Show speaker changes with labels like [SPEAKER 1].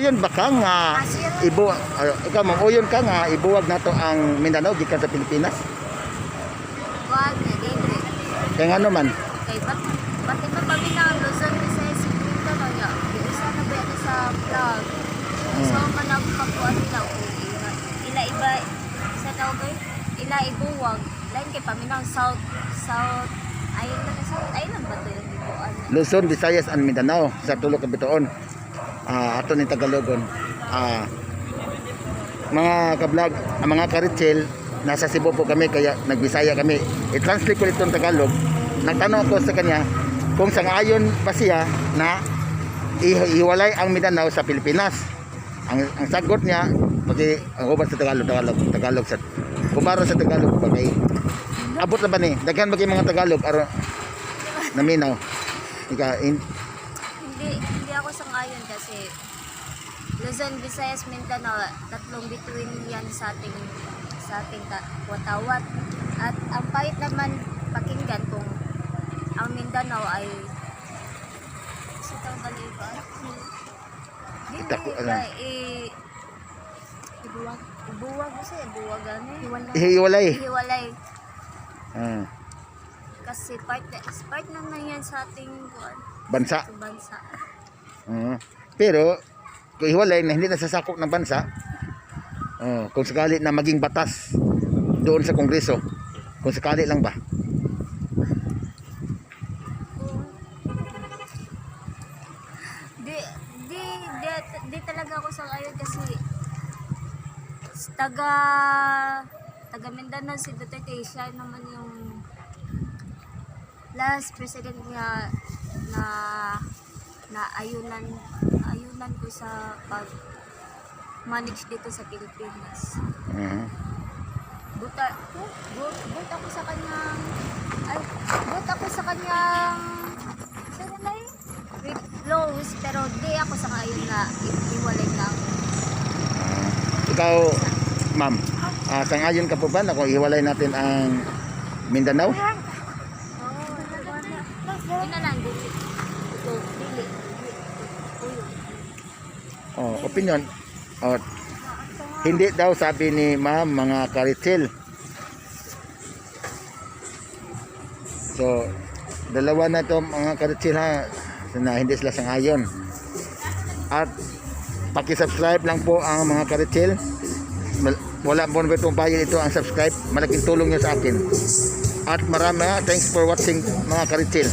[SPEAKER 1] uyon ba ka nga ibu uh, ikaw ma'am uyon ka nga ibuwag nato ang Mindanao gikan sa Pilipinas.
[SPEAKER 2] Wag dili.
[SPEAKER 1] Kaya nga naman,
[SPEAKER 2] Kay bat pati ba kami na Luzon Visayas Mindanao na ya. Di usa na ba sa vlog. So man ako pagkuan nila ila iba sa tawag ila ibuwag. Lain kay paminaw South South Island South Island ba to yung?
[SPEAKER 1] Luzon, Visayas, and Mindanao sa tulo ka Ah, ato ni Tagalogon. Ah, mga kablog, ang mga karichel, nasa Cebu po kami kaya nagbisaya kami. I-translate ko itong Tagalog. Nagtanong ako sa kanya kung sangayon ba siya na i- iwalay ang Mindanao sa Pilipinas. Ang, ang sagot niya, pati ang ubat sa Tagalog, Tagalog, Tagalog sa kumaro sa Tagalog bagay. Abot na ba ni? Daghan ba kayo mga Tagalog aro naminaw. Ika, in,
[SPEAKER 2] ako sang-ayon kasi Luzon, Visayas, Mindanao, tatlong bituin yan sa ating sa ating watawat. At ang pahit naman pakinggan kung ang Mindanao ay sa taong baliba. Hindi,
[SPEAKER 1] Ita ko,
[SPEAKER 2] eh, ibuwag, ibuwag kasi, ibuwag ano eh.
[SPEAKER 1] ihiwalay.
[SPEAKER 2] Hiwalay.
[SPEAKER 1] Ah,
[SPEAKER 2] Kasi part, part naman yan sa ating kuwan,
[SPEAKER 1] bansa.
[SPEAKER 2] sa bansa.
[SPEAKER 1] Ah, pero kung ihiwalay na hindi nasasakop ng bansa, oh, kung sakali na maging batas doon sa kongreso, kung sakali lang ba?
[SPEAKER 2] Di, di, di, di talaga ako sa ngayon kasi taga taga Mindanao si Duterte siya naman yung last president niya na na ayunan ayunan ko sa pag manage dito sa Pilipinas.
[SPEAKER 1] Ah,
[SPEAKER 2] Buta, but, but ako sa kanyang, ay, but ako sa kanyang, sino na? With laws, pero di ako sa ngayon na iwalay lang.
[SPEAKER 1] ah. ikaw, ma'am, ah, sangayon ka po ba na kung ihiwalay natin ang Mindanao?
[SPEAKER 2] Oo, yun na lang,
[SPEAKER 1] Oh, opinion. Oh, hindi daw sabi ni ma'am mga karitil. So, dalawa na to mga karitil ha na hindi sila sangayon. At paki-subscribe lang po ang mga karitil. Mal- Wala po na itong bayad ito ang subscribe. Malaking tulong nyo sa akin. At marami ha. Thanks for watching mga karitil.